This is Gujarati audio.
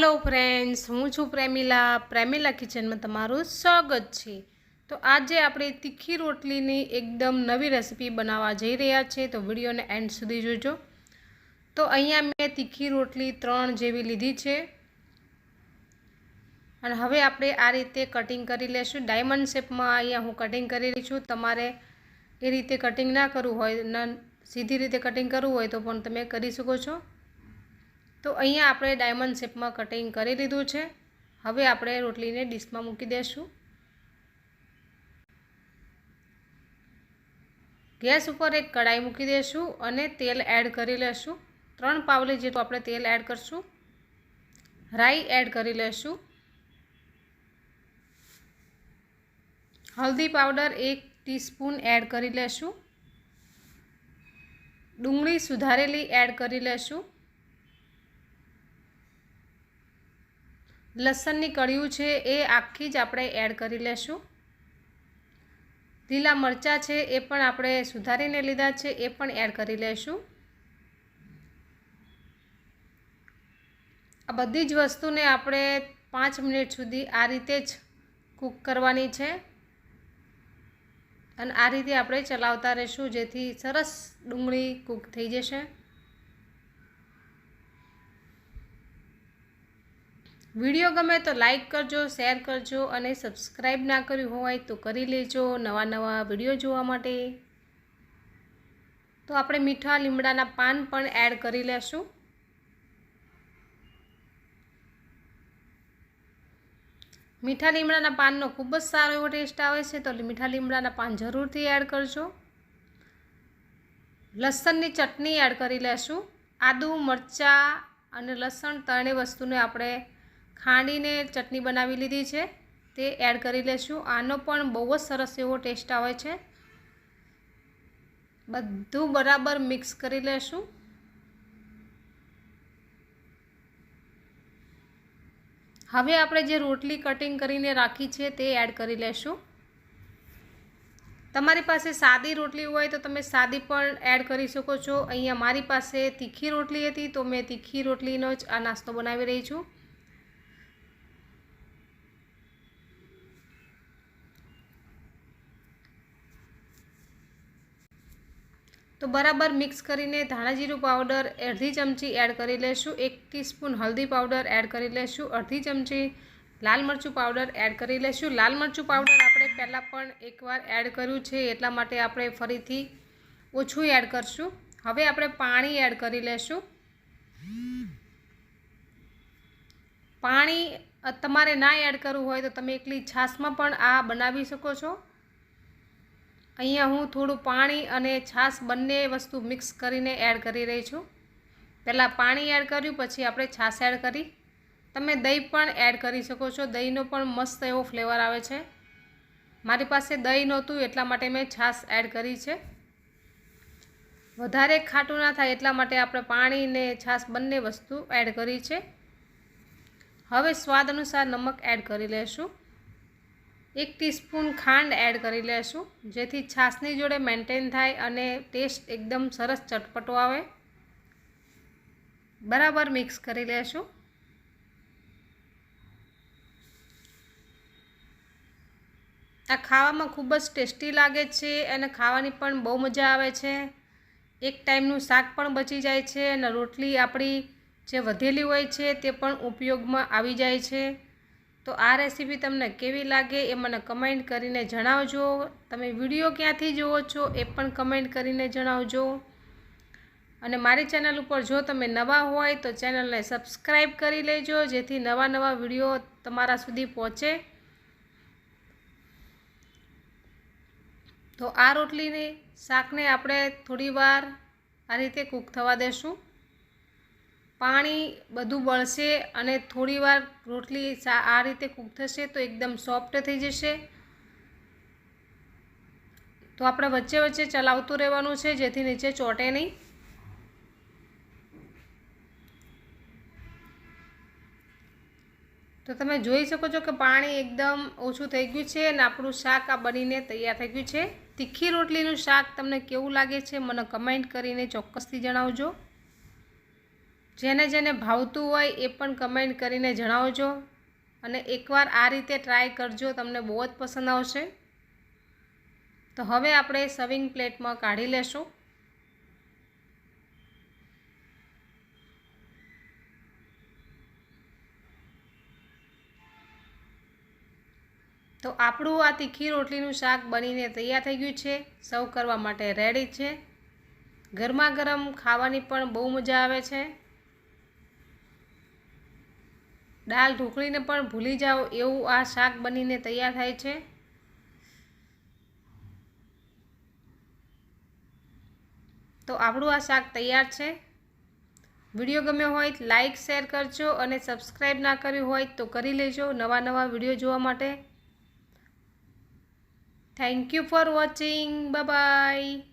હલો ફ્રેન્ડ્સ હું છું પ્રેમિલા. પ્રેમિલા કિચનમાં તમારું સ્વાગત છે. તો આજે આપણે તીખી રોટલીની એકદમ નવી રેસીપી બનાવવા જઈ રહ્યા છીએ. તો વિડીયોને એન્ડ સુધી જોજો. તો અહીંયા મેં તીખી રોટલી ત્રણ જેવી લીધી છે. અને હવે આપણે આ રીતે કટિંગ કરી લેશું. ડાયમંડ શેપમાં અહીંયા હું કટિંગ કરી રહી છું. તમારે એ રીતે કટિંગ ના કરવું હોય, ન સીધી રીતે કટિંગ કરવું હોય તો પણ તમે કરી શકો છો. તો અહીંયા આપણે ડાયમંડ શેપમાં કટિંગ કરી લીધું છે. હવે આપણે રોટલીને ડીશમાં મૂકી દઈશું ગેસ ઉપર એક કઢાઈ મૂકી દઈશું અને તેલ એડ કરી લેશું. ત્રણ પાવલી જેટલું આપણે તેલ એડ કરશું. રાઈ એડ કરી લેશું. હલ્દી પાવડર એક ટીસ્પૂન એડ કરી લેશું. ડુંગળી સુધારેલી એડ કરી લેશું. લસણની કળિયું છે એ આખી જ આપણે એડ કરી લેશું. લીલા મરચાં છે એ પણ આપણે સુધારીને લીધા છે એ પણ એડ કરી લેશું. આ બધી જ વસ્તુને આપણે પાંચ મિનિટ સુધી આ રીતે જ કૂક કરવાની છે. અને આ રીતે આપણે ચલાવતા રહીશું જેથી સરસ ડુંગળી કૂક થઈ જશે. વીડિયો ગમે તો લાઈક કરજો, શેર કરજો અને સબસ્ક્રાઈબ ના કર્યું હોય તો કરી લેજો નવા નવા વીડિયો જોવા માટે. તો આપણે મીઠા લીમડાના પાન પણ એડ કરી લેશું. મીઠા લીમડાના પાનનો ખૂબ જ સારો એવો ટેસ્ટ આવે છે, તો મીઠા લીમડાના પાન જરૂરથી એડ કરજો. લસણની ચટણી એડ કરી લેશું. આદુ, મરચાં અને લસણ ત્રણેય વસ્તુને આપણે ખાંડીને ચટણી બનાવી લીધી છે. તે એડ કરી લેશું. આનો પણ બહુ જ સરસ એવો ટેસ્ટ આવે છે. બધું બરાબર મિક્સ કરી લેશું. હવે આપણે જે રોટલી કટિંગ કરીને રાખી છે તે એડ કરી લેશું. તમારી પાસે સાદી રોટલી હોય તો તમે સાદી પણ એડ કરી શકો છો. અહીંયા મારી પાસે તીખી રોટલી હતી તો મેં તીખી રોટલીનો જ આ નાસ્તો બનાવી રહી છું. તો બરાબર મિક્સ કરીને ધાણા જીરું પાવડર અડધી ચમચી એડ કરી લેશું, એક ટીસ્પૂન હલ્દી પાવડર એડ કરી લેશું, અડધી ચમચી લાલ મરચું પાવડર એડ કરી લેશું. લાલ મરચું પાવડર આપણે પહેલાં પણ એકવાર એડ કર્યું છે, એટલા માટે આપણે ફરીથી ઓછું એડ કરશું. હવે આપણે પાણી એડ કરી લેશું. પાણી તમારે ના એડ કરવું હોય તો તમે એકલી છાશમાં પણ આ બનાવી શકો છો. અહીંયા હું થોડું પાણી અને છાશ બંને વસ્તુ મિક્સ કરીને એડ કરી રહી છું. પહેલાં પાણી એડ કર્યું, પછી આપણે છાશ એડ કરી. તમે દહીં પણ એડ કરી શકો છો. દહીંનો પણ મસ્ત એવો ફ્લેવર આવે છે. મારી પાસે દહીં નહોતું, એટલા માટે મેં છાશ એડ કરી છે. વધારે ખાટું ના થાય એટલા માટે આપણે પાણી ને છાશ બંને વસ્તુ એડ કરી છે. હવે સ્વાદ અનુસાર નમક એડ કરી લેશું. એક ટીસ્પૂન ખાંડ એડ કરી લેશું, જેથી છાશની જોડે મેન્ટેન થાય અને ટેસ્ટ એકદમ સરસ ચટપટો આવે. બરાબર મિક્સ કરી લેશું. આ ખાવામાં ખૂબ જ ટેસ્ટી લાગે છે અને ખાવાની પણ બહુ મજા આવે છે. એક ટાઈમનું શાક પણ બચી જાય છે અને રોટલી આપણી જે વધેલી હોય છે તે પણ ઉપયોગમાં આવી જાય છે. તો આ રેસીપી તમને કેવી લાગે એ મને કમેન્ટ કરીને જણાવજો. તમે વીડિયો ક્યાંથી જુઓ છો એ પણ કમેન્ટ કરીને જણાવજો. અને મારી ચેનલ ઉપર જો તમે નવા હોય તો ચેનલને સબસ્ક્રાઈબ કરી લેજો, જેથી નવા નવા વીડિયો તમારા સુધી પહોંચે. તો આ રોટલીની શાકને આપણે થોડીવાર આ રીતે કૂક થવા દેશું. પાણી બધું બળશે અને થોડીવાર રોટલી આ રીતે કૂક થશે તો એકદમ સોફ્ટ થઈ જશે. તો આપણે વચ્ચે વચ્ચે ચલાવતું રહેવાનું છે, જેથી નીચે ચોટે નહીં. તો તમે જોઈ શકો છો કે પાણી એકદમ ઓછું થઈ ગયું છે અને આપણું શાક આ બનીને તૈયાર થઈ ગયું છે. તીખી રોટલીનું શાક તમને કેવું લાગે છે, મને કમેન્ટ કરીને ચોક્કસથી જણાવજો. જેને જેને ભાવતું હોય એ પણ કમેન્ટ કરીને જણાવજો અને એકવાર આ રીતે ટ્રાય કરજો, તમને બહુ જ પસંદ આવશે. તો હવે આપણે સવિંગ પ્લેટમાં કાઢી લેશું. તો આપણું આ તીખી રોટલીનું શાક બનીને તૈયાર થઈ ગયું છે. સર્વ કરવા માટે રેડી છે. ગરમા ગરમ ખાવાની પણ બહુ મજા આવે છે. દાળ ઢોકળીને પણ ભૂલી જાઓ, એવું આ શાક બનીને તૈયાર થાય છે? તો આપણું આ શાક તૈયાર છે. વીડિયો ગમ્યો હોય લાઈક, શેર કરજો અને સબસ્ક્રાઈબ ના કર્યું હોય તો કરી લેજો નવા નવા વીડિયો જોવા માટે. Thank you for watching bye